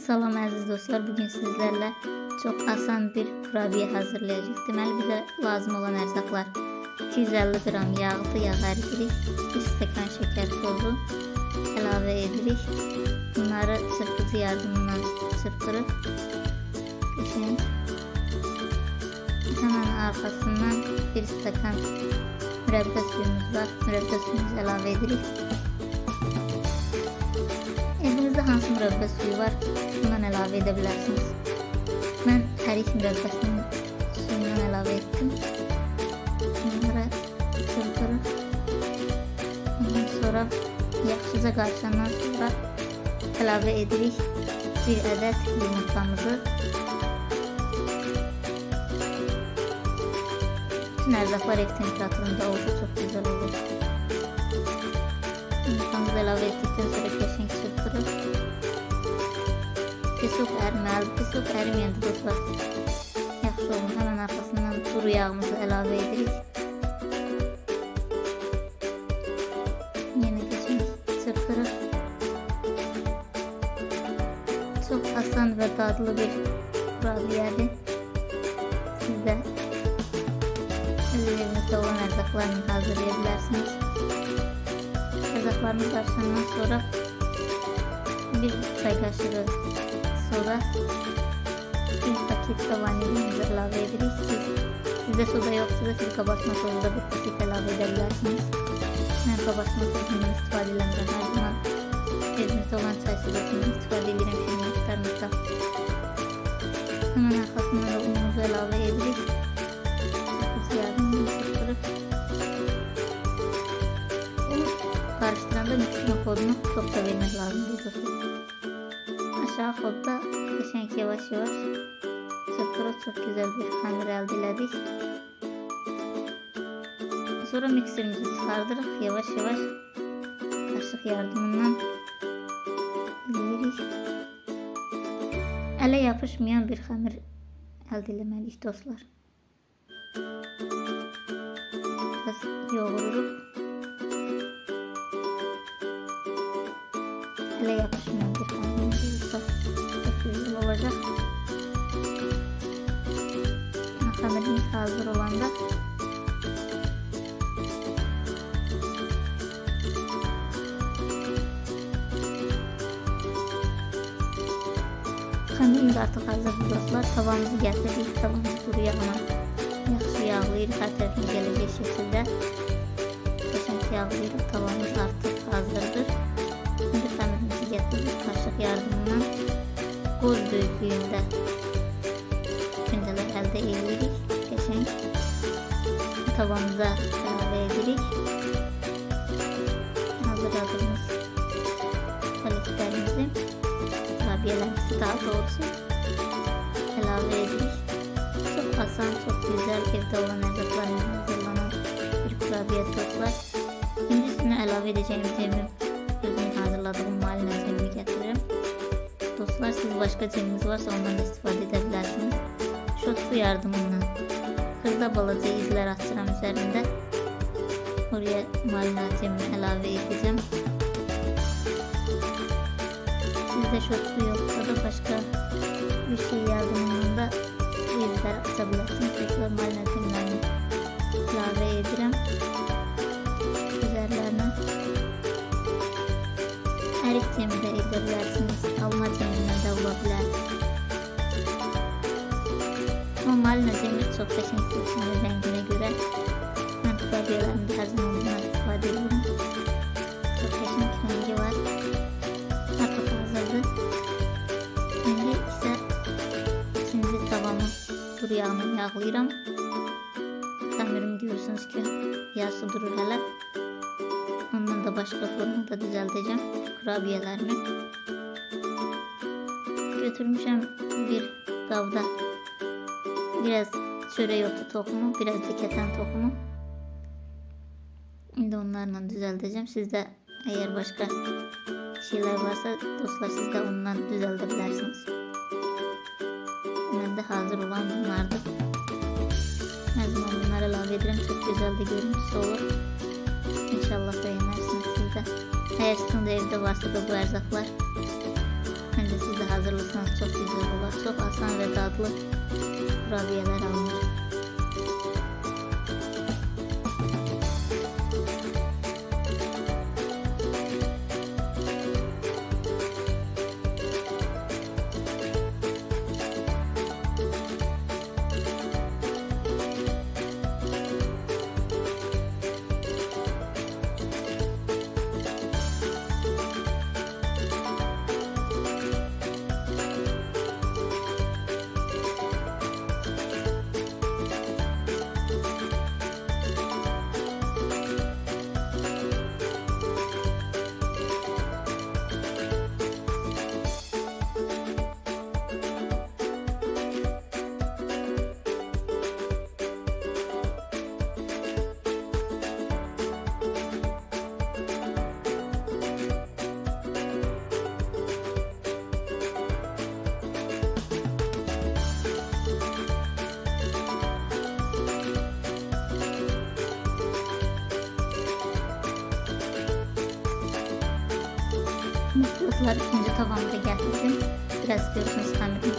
Salam əziz dostlar, bugün sizlerle çok asan bir kurabiye hazırlayacağız. Deməli bizə lazım olan ərzaqlar 250 gram yağlı yağ əridirik, 1 stəkan şeker tozu əlavə edirik. Bunları çırpıcı yardımıyla çırpırıq. Qəşəng. Hemen arkasından 1 stəkan mürəbbə suyumuz var. Mürəbbə suyumuzu əlavə edirik. Hansı mürəbbə suyu var, bundan əlavə edə bilərsiniz. Mən ərik mürəbbəsinin suyundan əlavə etdim. Bunları çırpırıq. Ondan sonra yaxşıca qarışandan sonra əlavə edirik bir ədəd yumurtamızı. Bütün ərzaqlar ev temperaturunda olsa çox güzel olur. Yumurtamızı əlavə etdikdən sonra çırpırıq. Pesok erməli, pesok əriməyəndə dostlar yaxşı olmur. Hemen arkasından kuru yağımızı əlavə edirik. Yenə qəşəng çırpırıq. Çox asan və dadlı bir kurabiyədir. Siz də öz evinizdə olan ərzaqlarını hazırlaya bilərsiniz. Ərzaqlarımız qarışandan sonra bir çay kaşığı soda, bir paket de vanilyamızı ilave ederiz. Siz, sizde soda yoksa da siz kabartma tozu da bir paket ilave edebilirsiniz. Ben kabartma tozundan istifade Aşağı kodda geçenki yavaş yavaş çırpıra çok güzel bir hamur elde elədik. Sonra mikserimizi çıxardırıq yavaş yavaş kaşık yardımından eləyirik. Ələ yapışmayan bir xəmir əldə eləməliyik dostlar. Biraz yoğururuq. Hamirimiz hazır olanda Hamirimiz artık hazır dostlar. Tavamızı getirdik. Tavamız duru yağına yaxşı yağlayırıq. Tərəfinə gələcək şəkildə. Qəşəng yağlayırıq. Tavamız artıq hazırdır. Şimdi xəmirimizi gətirdik. Kaşıq yardımıyla qoz böyüklüyündə əldə edirik. Qəşəng tavamıza əlavə edirik. Hazırladığımız paletlərimizi, kurabiyelərimizi daha doğrusu əlavə edirik. Çok asan, çok güzel evde olan ərzaqlarla hazırlanan bir kurabiye dostlar. Şimdi üstüne əlavə edeceğimiz yemin özüm hazırladığım özümü getiririm. Dostlar siz başka ceminiz varsa ondan da istifade edebilirsiniz. Şot su yardımıyla hırda balaca izler atacağım üzerinde. Oraya marinatımı ilave edeceğim. Sizde şot su yoksa da başka bir şey yardımıyla bu izler atabilirsiniz. Tekrar marinatımlarını ilave edeceğim. Çok qəşəng seçimli rəngine göre. Her zaman bundan istifade ediyorum. Çok qəşəng rengi var. Artık hazırdır. Şimdi ise ikinci tavamı duru yağını yağlayıram. Xəmirim görürsünüz ki yağsı durur hələ. Ondan da başka formada düzelteceğim kurabiyelerimi. Götürmüşüm bir qabda biraz çörek otu tohumu, biraz da keten tohumu. Şimdi onlarla düzelteceğim. Sizde eğer başka şeyler varsa dostlar siz de ondan düzeltebilirsiniz. Ben de hazır olan bunlardı. Her zaman bunları ilave ederim. Çok güzel de görüntüsü olur. İnşallah beğenirsiniz siz de. Eğer sizin de evde varsa da bu erzaklar. Bence siz de hazırlasın çok asan ve tatlı kurabiyeler alınır. Dostlar ikinci tabağımda getirdim. Biraz görürsünüz hamidim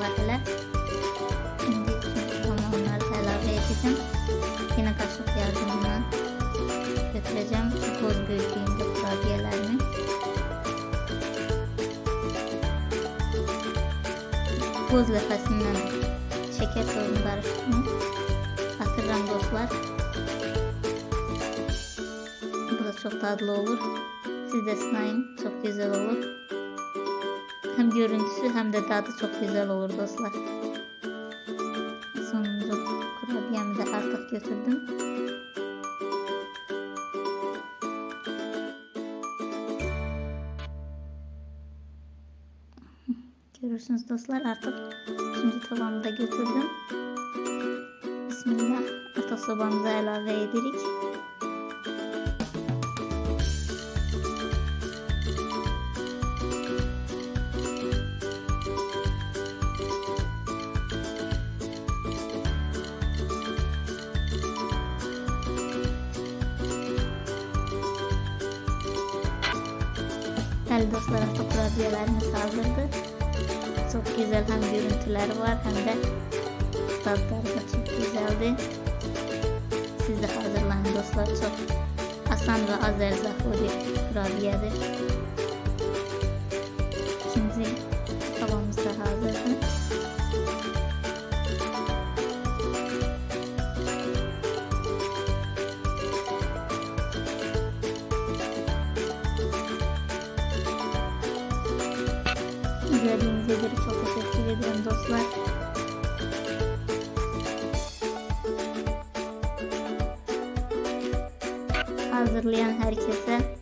var. Şimdi tabağıma onları ilave edeceğim. Yine kaşık yardımıyla götüreceğim. Toz büyüklüğünde kurabiyelerimi. Boz lefesinden şeker tozunu karıştırdım. Hatırlam dostlar. Bu da çok tatlı olur. Siz de sınayın. Çok güzel olur. Hem görüntüsü hem de tadı çok güzel olur dostlar. Sonuncu kurabiyemi de artık götürdüm. Görürsünüz dostlar artık ikinci tavamı da götürdüm. Bismillah. Ata sobamıza ilave edirik. Değerli dostlar artık kurabiyelerimiz hazırdı. Çok güzel hem görüntüleri var hem de tatları da çok güzeldi. Siz de hazırlayın dostlar çok asan ve az erzaklı bir İzlediğiniz için çok teşekkür ederim dostlar. Hazırlayan herkese